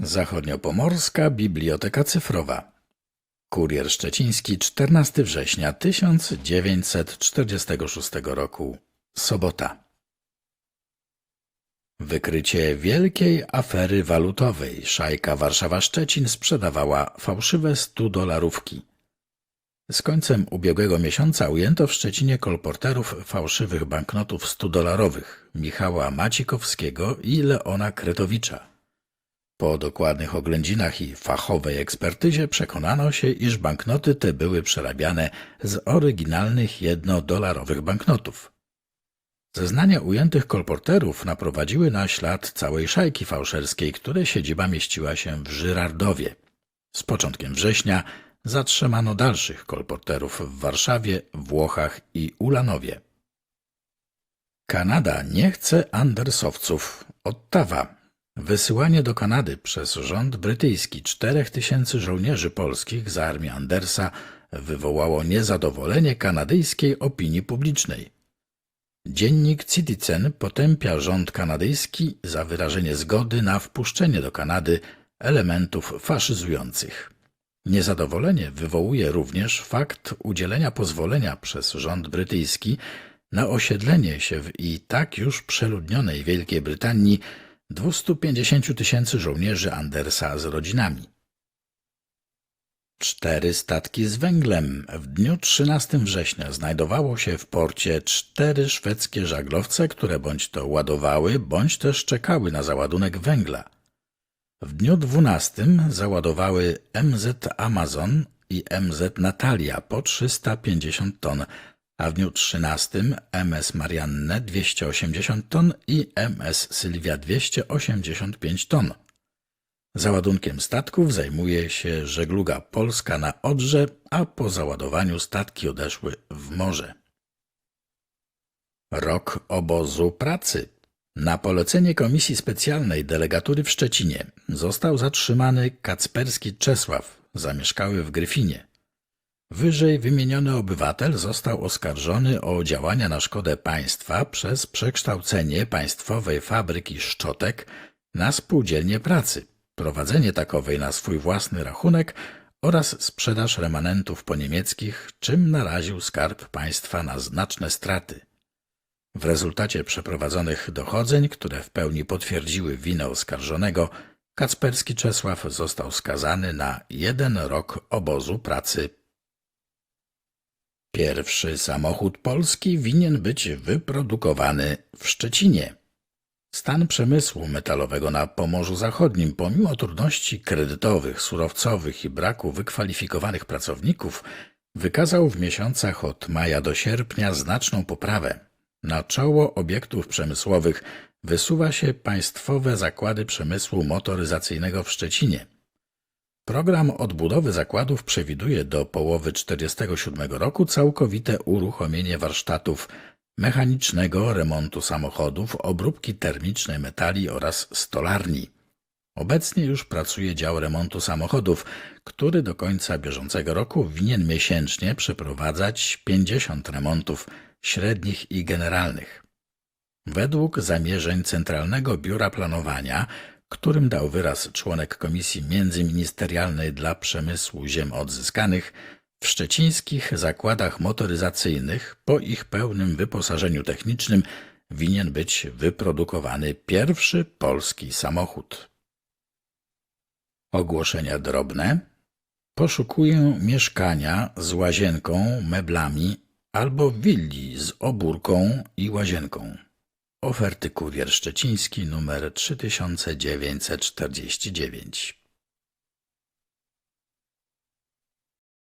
Zachodniopomorska Biblioteka Cyfrowa. Kurier Szczeciński, 14 września 1946 roku. Sobota. Wykrycie wielkiej afery walutowej. Szajka Warszawa-Szczecin sprzedawała fałszywe 100-dolarówki. Z końcem ubiegłego miesiąca ujęto w Szczecinie kolporterów fałszywych banknotów 100-dolarowych Michała Macikowskiego i Leona Kretowicza. Po dokładnych oględzinach i fachowej ekspertyzie przekonano się, iż banknoty te były przerabiane z oryginalnych jednodolarowych banknotów. Zeznania ujętych kolporterów naprowadziły na ślad całej szajki fałszerskiej, której siedziba mieściła się w Żyrardowie. Z początkiem września zatrzymano dalszych kolporterów w Warszawie, Włochach i Ulanowie. Kanada nie chce Andersowców. Ottawa. Wysyłanie do Kanady przez rząd brytyjski czterech tysięcy żołnierzy polskich z armii Andersa wywołało niezadowolenie kanadyjskiej opinii publicznej. Dziennik Citizen potępia rząd kanadyjski za wyrażenie zgody na wpuszczenie do Kanady elementów faszyzujących. Niezadowolenie wywołuje również fakt udzielenia pozwolenia przez rząd brytyjski na osiedlenie się w i tak już przeludnionej Wielkiej Brytanii 250 tysięcy żołnierzy Andersa z rodzinami. Cztery statki z węglem. W dniu 13 września znajdowało się w porcie cztery szwedzkie żaglowce, które bądź to ładowały, bądź też czekały na załadunek węgla. W dniu 12 załadowały MZ Amazon i MZ Natalia po 350 ton, a w dniu 13 MS Marianne 280 ton i MS Sylwia 285 ton. Załadunkiem statków zajmuje się żegluga polska na Odrze, a po załadowaniu statki odeszły w morze. Rok obozu pracy. Na polecenie Komisji Specjalnej Delegatury w Szczecinie został zatrzymany Kacperski Czesław, zamieszkały w Gryfinie. Wyżej wymieniony obywatel został oskarżony o działania na szkodę państwa przez przekształcenie państwowej fabryki szczotek na spółdzielnię pracy, prowadzenie takowej na swój własny rachunek oraz sprzedaż remanentów poniemieckich, czym naraził skarb państwa na znaczne straty. W rezultacie przeprowadzonych dochodzeń, które w pełni potwierdziły winę oskarżonego, Kacperski Czesław został skazany na jeden rok obozu pracy. Pierwszy samochód polski winien być wyprodukowany w Szczecinie. Stan przemysłu metalowego na Pomorzu Zachodnim, pomimo trudności kredytowych, surowcowych i braku wykwalifikowanych pracowników, wykazał w miesiącach od maja do sierpnia znaczną poprawę. Na czoło obiektów przemysłowych wysuwa się Państwowe Zakłady Przemysłu Motoryzacyjnego w Szczecinie. Program odbudowy zakładów przewiduje do połowy 1947 roku całkowite uruchomienie warsztatów mechanicznego remontu samochodów, obróbki termicznej metali oraz stolarni. Obecnie już pracuje dział remontu samochodów, który do końca bieżącego roku winien miesięcznie przeprowadzać 50 remontów średnich i generalnych. Według zamierzeń Centralnego Biura Planowania, którym dał wyraz członek Komisji Międzyministerialnej dla Przemysłu Ziem Odzyskanych, w szczecińskich zakładach motoryzacyjnych po ich pełnym wyposażeniu technicznym winien być wyprodukowany pierwszy polski samochód. Ogłoszenia drobne. Poszukuję mieszkania z łazienką, meblami albo willi z obórką i łazienką. Oferty kurier szczeciński numer 3949